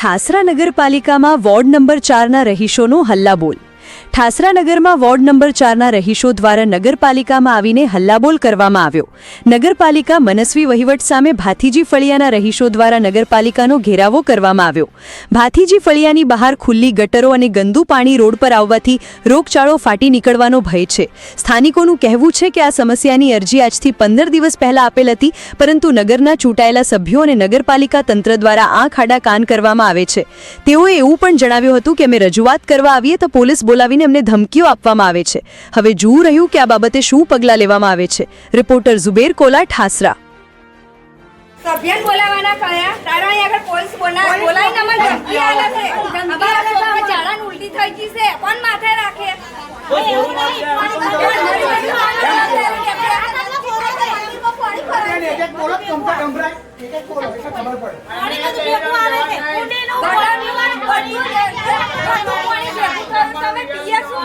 ઠાસરા નગરપાલિકામાં ward number ચારના રહીશોનો હલ્લાબોલ. ઠાસરા નગરમાં વોર્ડ નંબર ચારના રહીશો દ્વારા નગરપાલિકામાં આવીને હલ્લાબોલ કરવામાં આવ્યો. નગરપાલિકા મનસ્વી વહીવટ સામે ભાથીજી ફળિયાના રહીશો દ્વારા નગરપાલિકાનો ઘેરાવો કરવામાં આવ્યો. ભાથીજી ફળિયાની બહાર ખુલ્લી ગટરો અને ગંદુ પાણી રોડ પર આવવાથી રોગચાળો ફાટી નીકળવાનો ભય છે. સ્થાનિકોનું કહેવું છે કે આ સમસ્યાની અરજી આજથી પંદર દિવસ પહેલા આપેલ હતી, પરંતુ નગરના ચૂંટાયેલા સભ્યો અને નગરપાલિકા તંત્ર દ્વારા આ ખાડા કાન કરવામાં આવે છે. તેઓએ એવું પણ જણાવ્યું હતું કે અમે રજૂઆત કરવા આવીએ તો પોલીસ બોલાવીને એમને ધમકીઓ આપવામાં આવે છે. હવે જોવું રહ્યું કે આ બાબતે શું પગલાં લેવામાં આવે છે. રિપોર્ટર ઝુબેર કોલા ઠાસરા. સભ્યને બોલાવાના કયા? તારા અહીં આગળ પોલીસ બોલા બોલાવીને અમને ધમકી આલે છે. અમારા છોકરા ઝાડાને ઉલટી થઈ ગઈ છે. કોણ માથે રાખે? એક એક બોલો કમતા ગંભરાય એક એક બોલો એટલે ખબર પડે તમે પીએ છો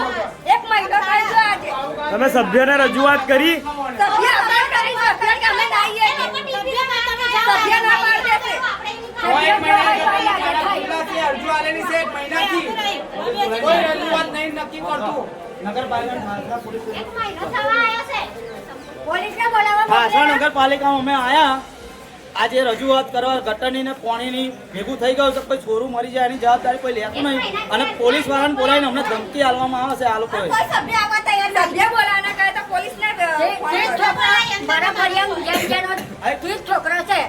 એક મહિનો થાય છે આજે તમે સભ્યને રજૂઆત કરી સભ્ય આપણે કરી સભ્ય કે અમે નાઈએ સભ્ય ના પાડે છે સભ્ય મહિનાથી અરજી આલેલી છે એક મહિનાથી કોઈ રજૂઆત નહીં નક્કી કરતું નગરપાલિકા ઠાસરા પોલીસ પોલીસને રજૂઆત કરી? નગરપાલિકામાં અમે આયા. આજે રજૂઆત કરવા ગટરની ને પાણીની ભેગું થઈ ગયું છે કોઈ છોરું મરી જાય એની જવાબદારી કોઈ લેતું નહીં. અને પોલીસ વાળાને બોલાવીને અમને ધમકી આપવામાં આવે છે આ લોકો છોકરા છે.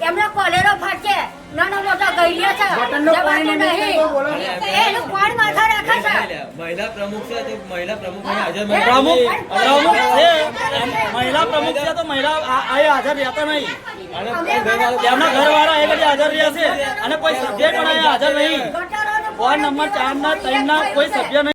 એમનો કોલેરો ફાટશે નાનો મોટો ગઈડિયો છે. કોણ માથા રાખે છે? મહિલા પ્રમુખ છે તો મહિલા પ્રમુખ હાજર પ્રમુખ પ્રમુખ છે. મહિલા પ્રમુખ છે તો મહિલા અહીં હાજર રહેતા નહીં. એમના તેમના ઘરવાળા એ બધી હાજર રહ્યા છે. અને કોઈ સભ્ય પણ અહીંયા હાજર નહીં. વોર્ડ નંબર ચાર ના ત્રણ ના કોઈ સભ્ય નહીં